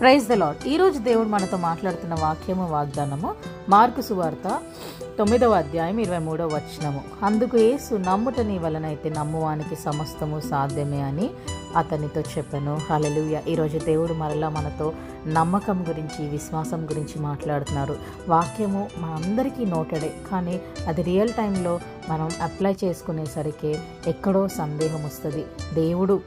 Praise the lord ఈరోజు దేవుడు మనతో మాట్లాడుతున్న వాక్యము వాగ్దానము మార్కు సువార్త తొమ్మిదవ అధ్యాయం ఇరవై మూడవ వచనము. అందుకు యేసు నమ్ముట నీ వలనైతే నమ్మువానికి సమస్తము సాధ్యమే అని అతనితో చెప్పాను. హలలుయ ఈరోజు దేవుడు మరలా మనతో నమ్మకం గురించి విశ్వాసం గురించి మాట్లాడుతున్నారు. వాక్యము మనందరికీ నోటెడే కానీ అది రియల్ టైంలో మనం అప్లై చేసుకునేసరికి ఎక్కడో సందేహం వస్తుంది. దేవుడు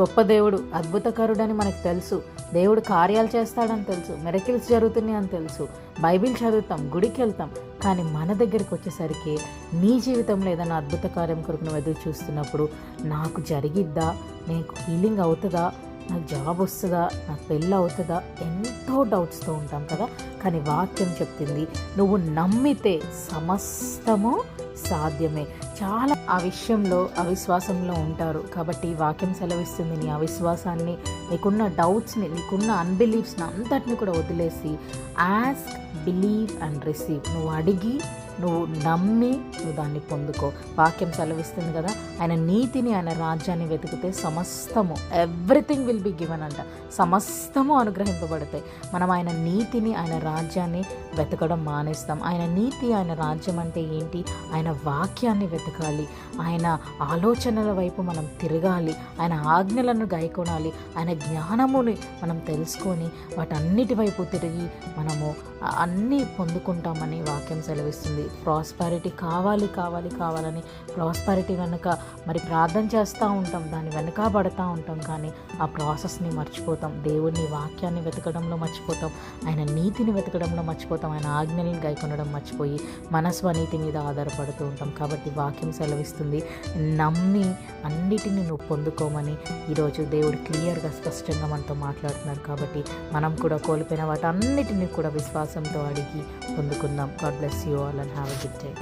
గొప్ప దేవుడు అద్భుతకరుడని మనకు తెలుసు. దేవుడు కార్యాలు చేస్తాడని తెలుసు మెరకిల్స్ జరుగుతున్నాయి అని తెలుసు. బైబిల్ చదువుతాం గుడికి వెళ్తాం కానీ మన దగ్గరికి వచ్చేసరికి నీ జీవితంలో ఏదైనా అద్భుత కార్యం కొరకు నువ్వు ఎదురు చూస్తున్నప్పుడు నాకు జరిగిద్దా? నీకు హీలింగ్ అవుతుందా? నాకు జాబ్ వస్తుందా? నాకు పెళ్ళి అవుతుందా? ఎంతో డౌట్స్తో ఉంటాం కదా? కానీ వాక్యం చెప్తుంది నువ్వు నమ్మితే సమస్తము సాధ్యమే. చాలా ఆ విషయంలో అవిశ్వాసంలో ఉంటారు. కాబట్టి వాక్యం సెలవిస్తుంది నీ అవిశ్వాసాన్ని నీకున్న డౌట్స్ని నీకున్న అన్బిలీఫ్స్ని అంతటిని కూడా వదిలేసి యాస్క్ బిలీవ్ అండ్ రిసీవ్ నువ్వు అడిగి నువ్వు నమ్మి నువ్వు దాన్ని పొందుకో. వాక్యం సెలవిస్తుంది కదా ఆయన నీతిని ఆయన రాజ్యాన్ని వెతికితే సమస్తము ఎవ్రీథింగ్ విల్ బి గివెన్ అంట. సమస్తము అనుగ్రహింపబడతాయి. మనం ఆయన నీతిని ఆయన రాజ్యాన్ని వెతకడం మానేస్తాం. ఆయన నీతి ఆయన రాజ్యం అంటే ఏంటి? ఆయన వాక్యాన్ని వెతకాలి. ఆయన ఆలోచనల వైపు మనం తిరగాలి. ఆయన ఆజ్ఞలను గైకొనాలి. ఆయన జ్ఞానముని మనం తెలుసుకొని వాటన్నిటి వైపు తిరిగి మనము అన్నీ పొందుకుంటామని వాక్యం సెలవిస్తుంది. ప్రాస్పారిటీ కావాలి కావాలి కావాలని ప్రాస్పారిటీ వెనుక మరి ప్రార్థన చేస్తూ ఉంటాం దాని వెనుక వెనకబడతా ఉంటాం కానీ ఆ ప్రాసెస్ని మర్చిపోతాం. దేవుని వాక్యాన్ని వెతకడంలో మర్చిపోతాం. ఆయన నీతిని వెతకడంలో మర్చిపోతాం. ఆయన ఆజ్ఞల్ని గైకొనడం మర్చిపోయి మన స్వనీతి మీద ఆధారపడుతూ ఉంటాం. కాబట్టి వాక్యం సెలవిస్తుంది. నమ్మి అన్నిటిని నువ్వు పొందుకోమని ఈరోజు దేవుడు క్లియర్గా స్పష్టంగా మనతో మాట్లాడుతున్నారు కాబట్టి మనం కూడా కోల్పోయిన వాటి అన్నిటినీ కూడా విశ్వాసంతో అడిగి పొందుకుందాం. God bless you all and have a good day